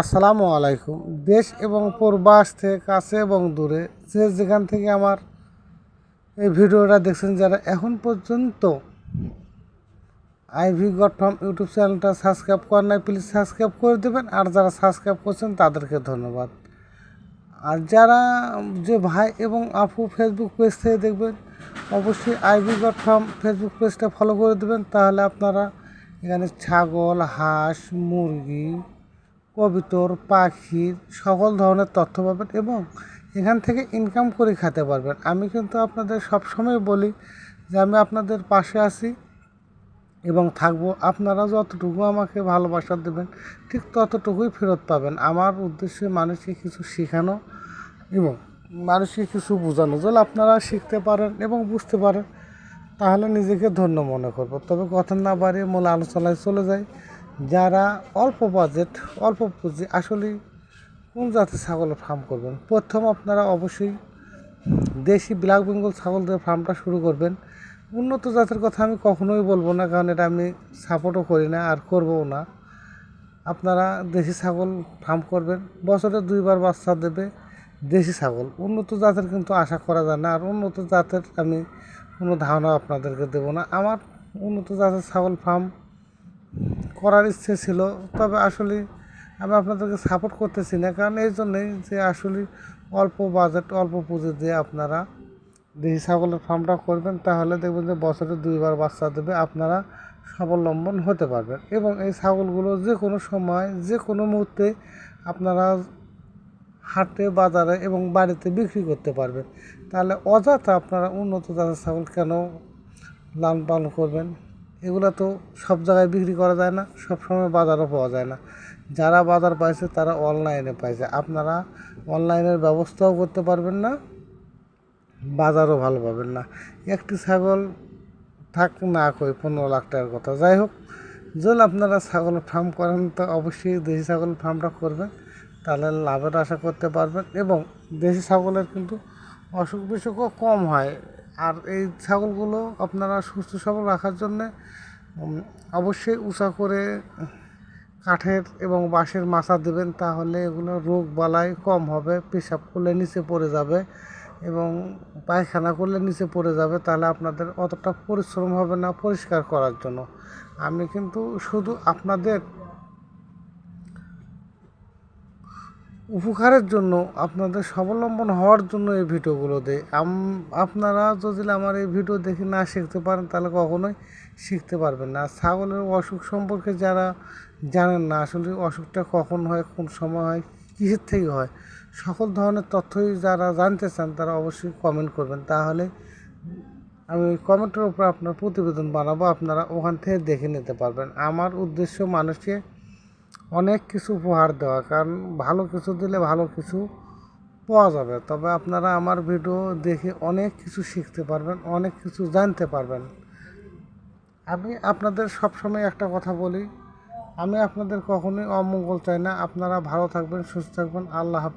আসসালামু আলাইকুম। দেশ এবং প্রবাস থেকে কাছে এবং দূরে যে যেখান থেকে আমার এই ভিডিওটা দেখছেন যারা এখন পর্যন্ত আইভি ফার্ম ইউটিউব চ্যানেলটা সাবস্ক্রাইব করেন নাই প্লিজ সাবস্ক্রাইব করে দেবেন। আর যারা সাবস্ক্রাইব করছেন, তাদেরকে ধন্যবাদ। আর যারা যে ভাই এবং আপু ফেসবুক পেজ থেকে দেখবেন, অবশ্যই আইভি ফার্ম ফেসবুক পেজটা ফলো করে দেবেন। তাহলে আপনারা এখানে ছাগল, হাঁস, মুরগি কবিতর পাখির সকল ধরনের তথ্য পাবেন এবং এখান থেকে ইনকাম করে খেতে পারবেন। আমি কিন্তু আপনাদের সবসময় বলি যে আমি আপনাদের পাশে আছি এবং থাকব। আপনারা যতটুকু আমাকে ভালোবাসা দেবেন, ঠিক ততটুকুই ফেরত পাবেন। আমার উদ্দেশ্যে মানুষকে কিছু শেখানো এবং মানুষকে কিছু বোঝানো। যদি আপনারা শিখতে পারেন এবং বুঝতে পারেন, তাহলে নিজেকে ধন্য মনে করব। তবে কথা না বাড়িয়ে মূল আলোচনায় চলে যাই। যারা অল্প বাজেট অল্প পুঁজি আসলে কোন জাতের ছাগলের ফার্ম করবেন? প্রথম আপনারা অবশ্যই দেশি ব্ল্যাক বেঙ্গল ছাগলদের ফার্মটা শুরু করবেন। উন্নত জাতের কথা আমি কখনোই বলব না, কারণ এটা আমি সাপোর্টও করি না, আর করবও না। আপনারা দেশি ছাগল ফার্ম করবেন, বছরে দুইবার বাচ্চা দেবে দেশি ছাগল। উন্নত জাতের কিন্তু আশা করা যায় না, আর উন্নত জাতের আমি কোনো ধারণা আপনাদেরকে দেবো না। আমার উন্নত জাতের ছাগল ফার্ম করার ইচ্ছে ছিল, তবে আসলে আমি আপনাদেরকে সাপোর্ট করতেছি না। কারণ এই জন্যই যে আসলে অল্প বাজেট অল্প পুঁজি দিয়ে আপনারা দেশি ছাগলের ফার্মটা করবেন, তাহলে দেখবেন যে বছরে দুইবার বাচ্চা দেবে, আপনারা স্বাবলম্বন হতে পারবেন। এবং এই ছাগলগুলো যে কোনো সময়, যে কোনো মুহূর্তে আপনারা হাটে, বাজারে এবং বাড়িতে বিক্রি করতে পারবেন। তাহলে অযথা আপনারা উন্নত জাতের ছাগল কেন লালন পালন করবেন? এগুলো তো সব জায়গায় বিক্রি করা যায় না, সব সময় বাজারও পাওয়া যায় না। যারা বাজার পাইছে, তারা অনলাইনে পাইছে। আপনারা অনলাইনের ব্যবস্থাও করতে পারবেন না, বাজারও ভালো পাবেন না। একটি ছাগল থাক না কই, পনেরো লাখ টাকার কথা। যাই হোক, যদি আপনারা ছাগল ফার্ম করেন, তো অবশ্যই দেশি ছাগল ফার্মটা করবেন। তাহলে লাভের আশা করতে পারবেন এবং দেশি ছাগলের কিন্তু অসুখ বিসুখও কম হয়। আর এই ছাগলগুলো আপনারা সুস্থ সবল রাখার জন্যে অবশ্যই উঁচা করে কাঠের এবং বাঁশের মাচা দেবেন, তাহলে এগুলো রোগ বালাই কম হবে, পেশাব করলে নিচে পড়ে যাবে এবং পায়খানা করলে নিচে পড়ে যাবে, তাহলে আপনাদের অতটা পরিশ্রম হবে না পরিষ্কার করার জন্য। আমি কিন্তু শুধু আপনাদের উপকারের জন্য, আপনাদের স্বাবলম্বন হওয়ার জন্য এই ভিডিওগুলো দেয়। আপনারা যদি আমার এই ভিডিও দেখে না শিখতে পারেন, তাহলে কখনোই শিখতে পারবেন না। ছাগলের অসুখ সম্পর্কে যারা জানেন না, আসলে অসুখটা কখন হয়, কোন সময় হয়, কিসের থেকে হয়, সকল ধরনের তথ্যই যারা জানতে চান, তারা অবশ্যই কমেন্ট করবেন। তাহলে আমি কমেন্টের উপর আপনার প্রতিবেদন বানাবো, আপনারা ওখান থেকে দেখে নিতে পারবেন। আমার উদ্দেশ্য মানুষকে অনেক কিছু উপহার দেওয়া, কারণ ভালো কিছু দিলে ভালো কিছু পাওয়া যাবে। তবে আপনারা আমার ভিডিও দেখে অনেক কিছু শিখতে পারবেন, অনেক কিছু জানতে পারবেন। আমি আপনাদের সবসময় একটা কথা বলি, আমি আপনাদের কখনোই অমঙ্গল চাই না। আপনারা ভালো থাকবেন, সুস্থ থাকবেন। আল্লাহ হাফেজ।